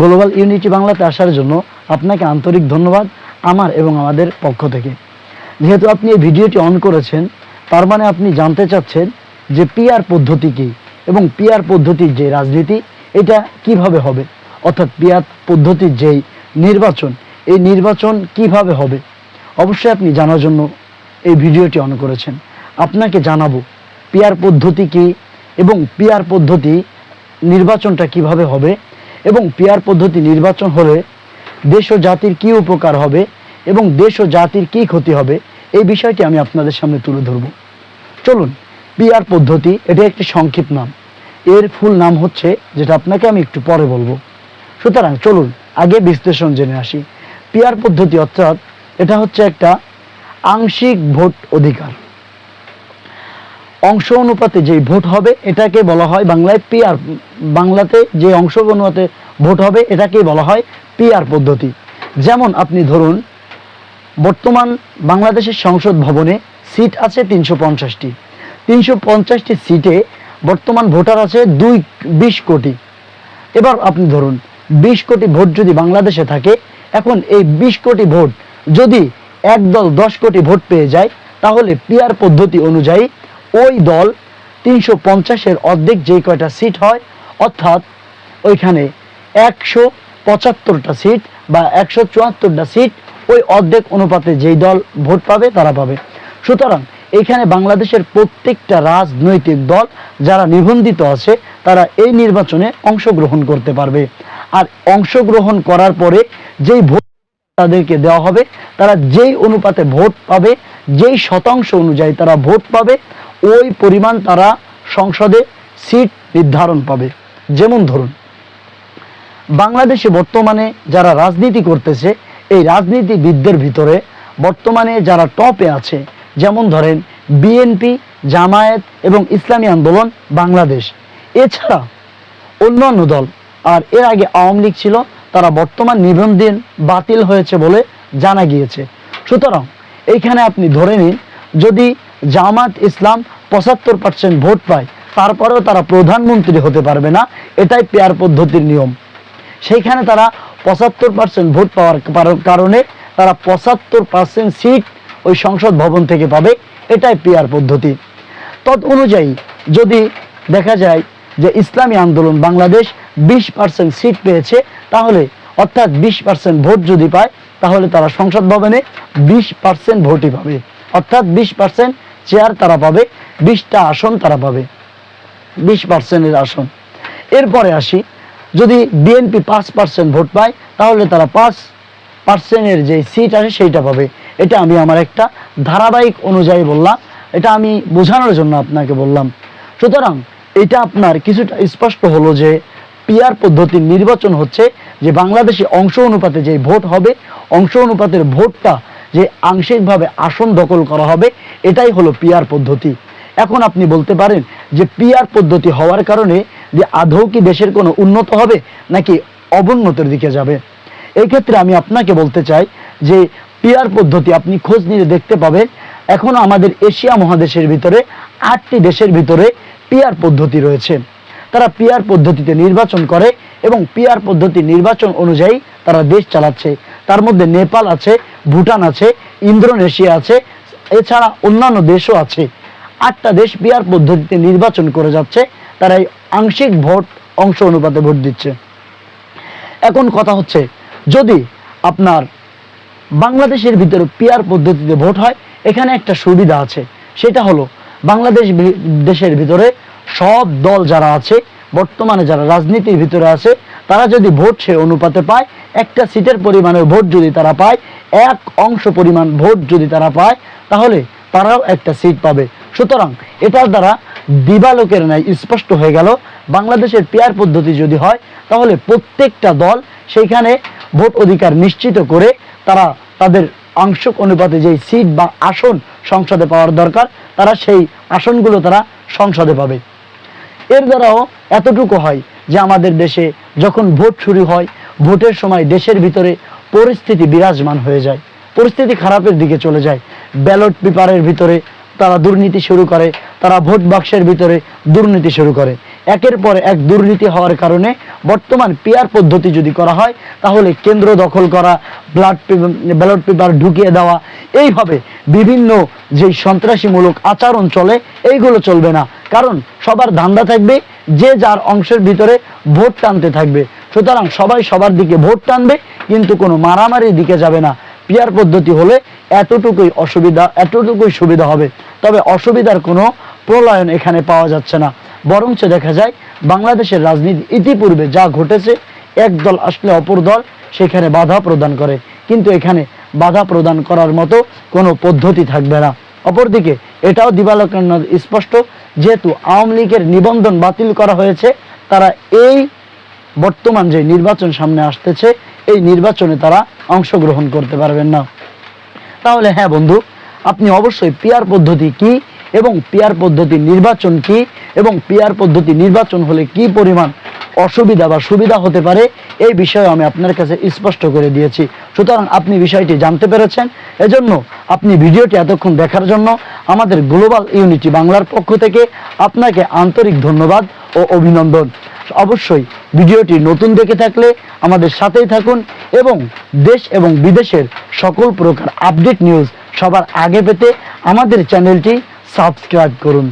Global unity বাংলাতে আসার জন্য আপনাকে আন্তরিক ধন্যবাদ আমার এবং আমাদের পক্ষ থেকে। যেহেতু আপনি এই ভিডিওটি অন করেছেন, তার মানে আপনি জানতে চাচ্ছেন যে পিআর পদ্ধতি কী এবং পিআর পদ্ধতির যে রাজনীতি, এটা কীভাবে হবে? অর্থাৎ পিআর পদ্ধতির যেই নির্বাচন, এই নির্বাচন কীভাবে হবে? অবশ্যই আপনি জানার জন্য এই ভিডিওটি অন করেছেন। আপনাকে জানাব পিআর পদ্ধতি কি এবং পিআর পদ্ধতি নির্বাচনটা কীভাবে হবে এবং পেয়ার পদ্ধতি নির্বাচন হলে দেশ ও জাতির কি উপকার হবে এবং দেশ ও জাতির কি ক্ষতি হবে, এই বিষয়টি আমি আপনাদের সামনে তুলে ধরব। চলুন, পিয়ার পদ্ধতি, এটা একটি সংক্ষিপ্ত নাম। এর ফুল নাম হচ্ছে, যেটা আপনাকে আমি একটু পরে বলব। সুতরাং চলুন, আগে বিশ্লেষণ জেনে আসি। পিআর পদ্ধতি অর্থাৎ, এটা হচ্ছে একটা আংশিক ভোট অধিকার। অংশ অনুপাতে যে ভোট হবে, এটাকে বলা হয় বাংলায় পিআর বাংলাতে যে অংশ অনুপাতে ভোট হবে এটাকে বলা হয় পিআর পদ্ধতি। যেমন আপনি ধরুন, বর্তমান বাংলাদেশের সংসদ ভবনে সিট আছে তিনশো পঞ্চাশটি। তিনশো পঞ্চাশটি সিটে বর্তমান ভোটার আছে দুই, বিশ কোটি। এবার আপনি ধরুন, বিশ কোটি ভোট যদি বাংলাদেশে থাকে, এখন এই বিশ কোটি ভোট যদি এক দল দশ কোটি ভোট পেয়ে যায়, তাহলে পিআর পদ্ধতি অনুযায়ী ওই দল তিনশো পঞ্চাশের অর্ধেক যেই কয়টা সিট হয়, অর্থাৎ ওইখানে একশো পঁচাত্তরটা সিট বা একশো চুয়াত্তরটা সিট, ওই অর্ধেক অনুপাতে যেই দল ভোট পাবে তারা পাবে। সুতরাং এখানে বাংলাদেশের প্রত্যেকটা রাজনৈতিক দল যারা নিবন্ধিত আছে, তারা এই নির্বাচনে অংশগ্রহণ করতে পারবে। আর অংশগ্রহণ করার পরে যেই ভোট তাদেরকে দেওয়া হবে, তারা যেই অনুপাতে ভোট পাবে, যেই শতাংশ অনুযায়ী তারা ভোট পাবে ওই পরিমাণ তারা সংসদে সিট নির্ধারণ পাবে। যেমন ধরুন, বাংলাদেশে বর্তমানে যারা রাজনীতি করতেছে, এই রাজনীতিবিদদের ভিতরে বর্তমানে যারা টপে আছে, যেমন ধরেন বিএনপি, জামায়াত এবং ইসলামী আন্দোলন বাংলাদেশ। এছাড়া অন্যান্য দল আর এর আগে আওয়ামী লীগ ছিল, তারা বর্তমান নিবন্ধন বাতিল হয়েছে বলে জানা গিয়েছে। সুতরাং এইখানে আপনি ধরে নিন, যদি জামাত ইসলাম পঁচাত্তর পার্সেন্ট ভোট পায়, তারপরেও তারা প্রধানমন্ত্রী হতে পারবে না, এটাই পেয়ার পদ্ধতির নিয়ম। সেইখানে তারা পঁচাত্তর পার্সেন্ট ভোট পাওয়ার কারণে তারা পঁচাত্তর পার্সেন্ট সিট ওই সংসদ ভবন থেকে পাবে, এটাই পেয়ার পদ্ধতি। তদ অনুযায়ী যদি দেখা যায় যে ইসলামী আন্দোলন বাংলাদেশ বিশ পার্সেন্ট সিট পেয়েছে, তাহলে অর্থাৎ বিশ পার্সেন্ট ভোট যদি পায়, তাহলে তারা সংসদ ভবনে বিশ পার্সেন্ট ভোটই পাবে। অর্থাৎ বিশ পার্সেন্ট চেয়ার তারা পাবে, বিশটা আসন তারা পাবে, বিশ পার্সেন্টের আসন। এরপরে আসি, যদি বিএনপি পাঁচ পার্সেন্ট ভোট পায়, তাহলে তারা পাঁচ পার্সেন্টের যে সিট আছে সেইটা পাবে। এটা আমি আমার একটা ধারাবাহিক অনুযায়ী বললাম, এটা আমি বোঝানোর জন্য আপনাকে বললাম। সুতরাং এটা আপনার কিছুটা স্পষ্ট হলো যে পিআর পদ্ধতির নির্বাচন হচ্ছে যে বাংলাদেশে অংশ অনুপাতে যে ভোট হবে, অংশ অনুপাতের ভোটটা যে আংশিকভাবে আসন দখল করা হবে, এটাই হলো পিআর পদ্ধতি। এখন আপনি বলতে পারেন যে পিয়ার পদ্ধতি হওয়ার কারণে যে আদৌ কি দেশের কোনো উন্নত হবে নাকি অবন্নতির দিকে যাবে। এই ক্ষেত্রে আমি আপনাকে বলতে চাই যে পিয়ার পদ্ধতি আপনি খোঁজ নিয়ে দেখতে পাবেন, এখন আমাদের এশিয়া মহাদেশের ভিতরে আটটি দেশের ভিতরে পিআর পদ্ধতি রয়েছে। তারা পিআর পদ্ধতিতে নির্বাচন করে এবং পিআর পদ্ধতি নির্বাচন অনুযায়ী তারা দেশ চালাচ্ছে। তার মধ্যে নেপাল আছে, ভুটান আছে, ইন্দোনেশিয়া আছে, এছাড়া অন্যান্য দেশও আছে। আটটা দেশ পিআর পদ্ধতিতে নির্বাচন করে যাচ্ছে তারা এই আংশিক ভোট অংশ অনুপাতে ভোট দিচ্ছে। এখন কথা হচ্ছে, যদি আপনার বাংলাদেশের ভিতরে পিয়ার পদ্ধতিতে ভোট হয়, এখানে একটা সুবিধা আছে। সেটা হলো, বাংলাদেশ দেশের ভিতরে সব দল যারা আছে, বর্তমানে যারা রাজনীতির ভিতরে আছে তারা যদি ভোট সে অনুপাতে পায়, একটা সিটের পরিমাণের ভোট যদি তারা পায়, এক অংশ পরিমাণ ভোট যদি তারা পায়, তাহলে তারাও একটা সিট পাবে। সুতরাং এটার দ্বারা দিবালোকের ন্যায় স্পষ্ট হয়ে গেল, বাংলাদেশের পেয়ার পদ্ধতি যদি হয়, তাহলে প্রত্যেকটা দল সেইখানে ভোট অধিকার নিশ্চিত করে তারা তাদের আংশিক অনুপাতে যেই সিট বা আসন সংসদে পাওয়ার দরকার, তারা সেই আসনগুলো তারা সংসদে পাবে। এর দ্বারাও এতটুকু হয় যে আমাদের দেশে যখন ভোট শুরু হয়, ভোটের সময় দেশের ভিতরে পরিস্থিতি বিরাজমান হয়ে যায়, পরিস্থিতি খারাপের দিকে চলে যায়। ব্যালট পেপারের ভিতরে তারা দুর্নীতি শুরু করে, তারা ভোট বাক্সের ভিতরে দুর্নীতি শুরু করে। একের পর এক দুর্নীতি হওয়ার কারণে বর্তমান পিয়ার পদ্ধতি যদি করা হয়, তাহলে কেন্দ্র দখল করা, ব্লাড ব্যালট পেপার ঢুকিয়ে দেওয়া, এইভাবে বিভিন্ন যে সন্ত্রাসীমূলক আচরণ চলে, এইগুলো চলবে না। কারণ সবার ধান্দা থাকবে যে যার অংশের ভিতরে ভোট টানতে থাকবে। সুতরাং সবাই সবার দিকে ভোট টানবে, কিন্তু কোনো মারামারির দিকে যাবে না। পিয়ার পদ্ধতি হলে এতটুকুই অসুবিধা, এতটুকুই সুবিধা হবে। তবে অসুবিধার কোনো প্রলয়ন এখানে পাওয়া যাচ্ছে না। বরঞ্চ দেখা যায়, বাংলাদেশের রাজনীতি ইতিপূর্বে যা ঘটেছে এক দল আসলে অপর দল সেখানে বাধা প্রদান করে। কিন্তু এখানে বাধা প্রদান করার মতো কোনো পদ্ধতি থাকবে না। অপরদিকে, এটাও দিবালোকান্ন স্পষ্ট, যেহেতু আওয়ামী লীগের নিবন্ধন বাতিল করা হয়েছে, তারা এই বর্তমান যে নির্বাচন সামনে আসতেছে, এই নির্বাচনে তারা অংশগ্রহণ করতে পারবেন না। তাহলে হ্যাঁ বন্ধু, আপনি অবশ্যই পিয়ার পদ্ধতি কি এবং পিয়ার পদ্ধতি নির্বাচন কি এবং পিয়ার পদ্ধতি নির্বাচন হলে কি পরিমাণ অসুবিধা বা সুবিধা হতে পারে, এই বিষয়ে আমি আপনার কাছে স্পষ্ট করে দিয়েছি। সুতরাং আপনি বিষয়টি জানতে পেরেছেন। এজন্য আপনি ভিডিওটি এতক্ষণ দেখার জন্য আমাদের গ্লোবাল ইউনিটি বাংলার পক্ষ থেকে আপনাকে আন্তরিক ধন্যবাদ ও অভিনন্দন। অবশ্যই ভিডিওটি নতুন দেখে থাকলে আমাদের সাথেই থাকুন এবং দেশ এবং বিদেশের সকল প্রকার আপডেট নিউজ সবার আগে পেতে আমাদের চ্যানেলটি সাবস্ক্রাইব করুন।